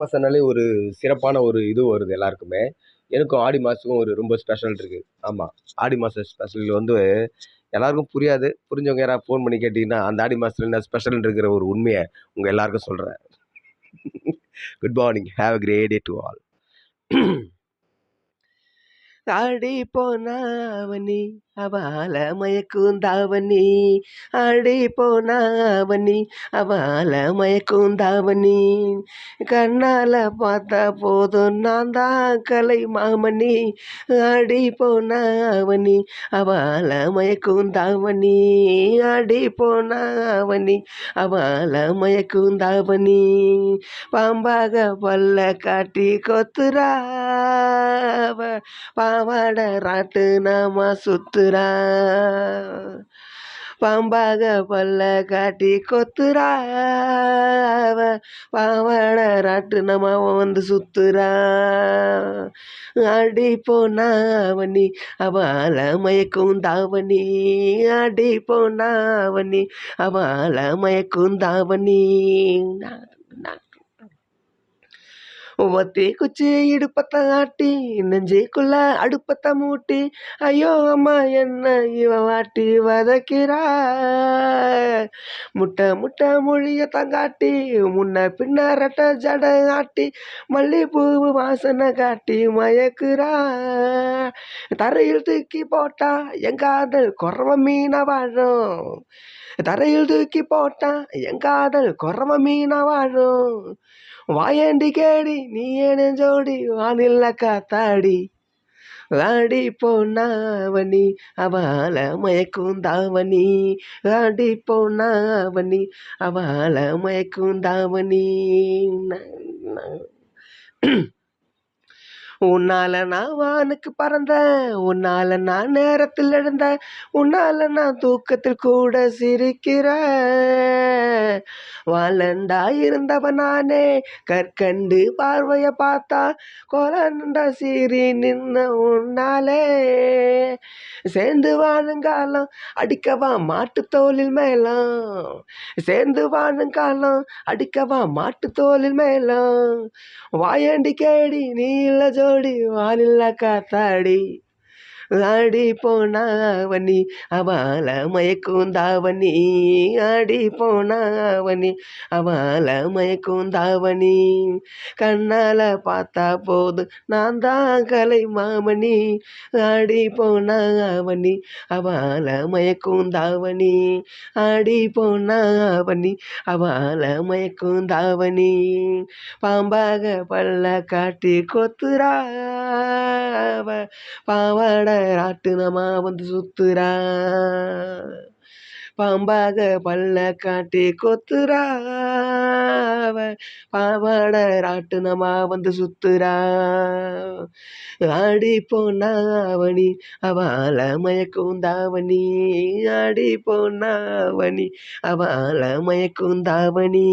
மாதம்னாலே ஒரு சிறப்பான ஒரு இது வருது எல்லாருக்குமே. எனக்கும் ஆடி மாதத்துக்கும் ஒரு ரொம்ப ஸ்பெஷல் இருக்குது ஆமாம் ஆடி மாத ஸ்பெஷல் வந்து எல்லாருக்கும் புரியாது. புரிஞ்சவங்க யாராவது ஃபோன் பண்ணி கேட்டிங்கன்னா அந்த ஆடி மாதத்தில் என்ன இருக்கிற ஒரு உண்மையை உங்கள் எல்லாருக்கும் சொல்கிறேன் good morning have a great day to all ஆடி போனாவனி அவள மயக்கும் தாவணி ஆடி போனாவனி அவள மயக்கும் தாவணி கண்ணால பார்த்தா போதும் நான் தான் கலை மாமணி ஆடி போனாவனி அவள மயக்கும் தாவணி ஆடி போனாவணி அவள மயக்கும் தாவணி பாம்பாக பல்ல காட்டி கொத்துறாவ பாவாட ராட்டு நாம சுத்துறா. பாம்பாக பல்ல காட்டி கொத்துறா. அவ பாவாட ராட்டு நம்ம வந்து சுத்துறா. ஆடி போனாவணி அவள மயக்கும் தாவணி. ஆடி போனாவணி அவள மயக்கும் தாவணி. நான் குச்சி இடுப்பத்த ஆட்டி நெஞ்சுக்குள்ள அடுப்பத்த மூட்டி ஐயோ அம்மா என்ன இவ வாட்டி வதக்கிறா? முட்டை முட்டை மொழிய தங்காட்டி முன்ன பின்ன ரெட்ட ஜட ஆட்டி மல்லிப்பூ வாசனை காட்டி மயக்குறா. தரையில் தூக்கி போட்டா எங்காதல் குறவ மீன வாழும். தரையில் தூக்கி போட்டா எங்காதல் குறவ மீன வாழும். வாயண்டி கேடி நீ ஏன ஜோடி வானில் காத்தாடி ஆடி போனாவணி அவள மயக்கும் தாவணி ஆடி போனாவணி அவள மயக்கும் தாவணி உன்னால நான் வானுக்கு பறந்தேன் உன்னால நான் நேரத்தில் எழுந்தேன் உன்னால நான் தூக்கத்தில் கூட சிரிக்கிறேன். வாழண்டா இருந்தவன் நானே கற்கண்டு பார்வைய பார்த்தா கொலண்டா சீறி நின்ன உன்னாலே. சேர்ந்து வாழுங்காலம் அடிக்கவா மாட்டு தோலில் மேலாம்? சேர்ந்து வாழுங்காலம் அடிக்கவா மாட்டு தோலில் மேலாம்? வாயண்டி கேடி நீல ஜோடி வானில்ல காத்தாடி. ஆடி போனாவணி அவள மயக்கும் தாவணி ஆடி போனாவணி அவள மயக்கும் தாவணி கண்ணால பார்த்தா போது நான் தான் கலை மாமணி ஆடி போனாவணி அவள மயக்கும் தாவணி ஆடி போனாவணி அவள மயக்கும் தாவணி பாம்பாக பல்ல காட்டி கொத்துரா பாவாட ராட்டுனமா வந்து சுத்துறா. பாம்பாக பல்ல காட்டி கொத்துறாவ பாவாட ராட்டுனமா வந்து சுத்துறா. ஆடி போனாவணி அவள மயக்கும் தாவணி ஆடி போனாவணி அவள மயக்கும் தாவணி